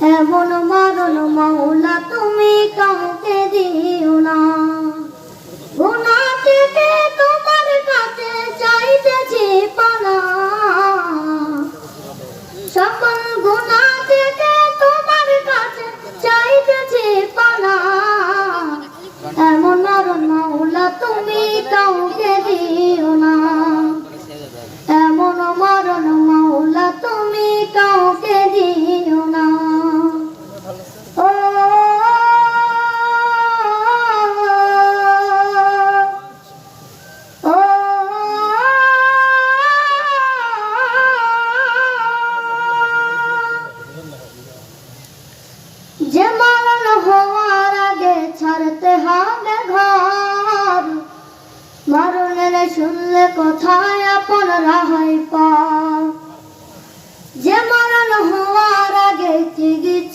এমন মরণ মাওলা তুমি কাউকে দিও না। থেকে তোমার কাছে চাইতেছি পানা সকল থেকে তোমার কাছে চাইতেছি পানা এমন মরণ মাওলা তুমি কাউকে দিও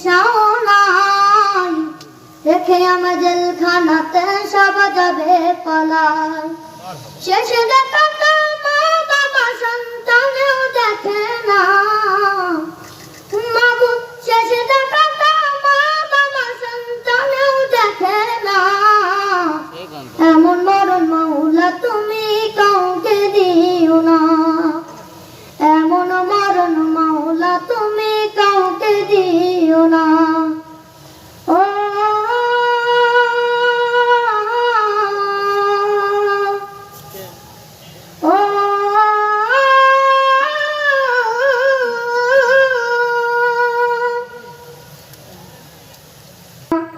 ইচ্ছাও নাই রেখে আমার জেলখানাতে সব যাবে পলায়। শেষে দেখা মা বাবা সন্তানেও দেখে না। মাবু শেষে দেখা মা বাবা সন্তানেও দেখে না। এমন মরণ মৌলা তুমি কা